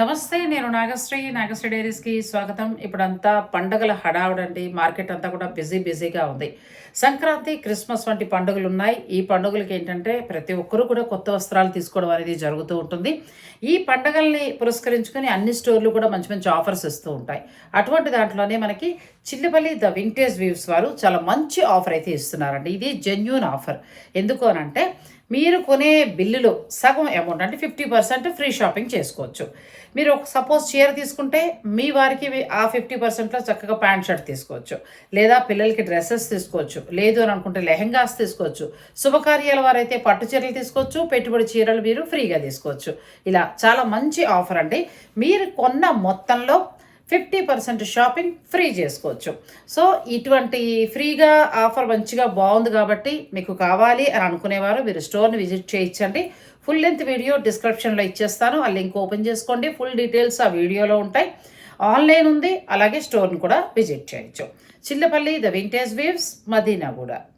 నమస్తే నేను నాగశ్రీ. నాగశ్రీ డైరీస్కి స్వాగతం. ఇప్పుడంతా పండగల హడావుడండి. మార్కెట్ అంతా కూడా బిజీ బిజీగా ఉంది. సంక్రాంతి క్రిస్మస్ వంటి పండుగలు ఉన్నాయి ఈ పండుగలకి ఏంటంటే ప్రతి ఒక్కరూ కూడా కొత్త వస్త్రాలు తీసుకోవడం అనేది జరుగుతూ ఉంటుంది. ఈ పండుగల్ని పురస్కరించుకొని అన్ని స్టోర్లు కూడా మంచి మంచి ఆఫర్స్ ఇస్తూ ఉంటాయి. అటువంటి దాంట్లోనే మనకి చిల్లిపల్లి ద వింటేజ్ వ్యూస్ వారు చాలా మంచి ఆఫర్ అయితే ఇస్తున్నారండి. ఇది జెన్యున్ ఆఫర్. ఎందుకు అనంటే మీరు కొనే బిల్లులో సగం అమౌంట్ అంటే ఫిఫ్టీ పర్సెంట్ ఫ్రీ షాపింగ్ చేసుకోవచ్చు. మీరు సపోజ్ చీర తీసుకుంటే మీ వారికి ఆ ఫిఫ్టీ పర్సెంట్లో చక్కగా ప్యాంట్ షర్ట్ తీసుకోవచ్చు. లేదా పిల్లలకి డ్రెస్సెస్ తీసుకోవచ్చు. లేదు అని అనుకుంటే లెహెంగాస్ తీసుకోవచ్చు. శుభకార్యాల వారైతే పట్టు చీరలు తీసుకోవచ్చు. పెట్టుబడి చీరలు మీరు ఫ్రీగా తీసుకోవచ్చు. ఇలా చాలా మంచి ఆఫర్ అండి. మీరు కొన్న మొత్తంలో ఫిఫ్టీ పర్సెంట్ షాపింగ్ ఫ్రీ చేసుకోవచ్చు. సో ఇటువంటి ఫ్రీగా ఆఫర్ మంచిగా బాగుంది కాబట్టి మీకు కావాలి అని అనుకునేవారు మీరు స్టోర్ని విజిట్ చేయించండి. ఫుల్ లెంత్ వీడియో డిస్క్రిప్షన్లో ఇచ్చేస్తాను. ఆ లింక్ ఓపెన్ చేసుకోండి. ఫుల్ డీటెయిల్స్ ఆ వీడియోలో ఉంటాయి. ఆన్లైన్ ఉంది. అలాగే స్టోర్ని కూడా విజిట్ చేయొచ్చు. Chillapalli the vintage waves Madina కూడా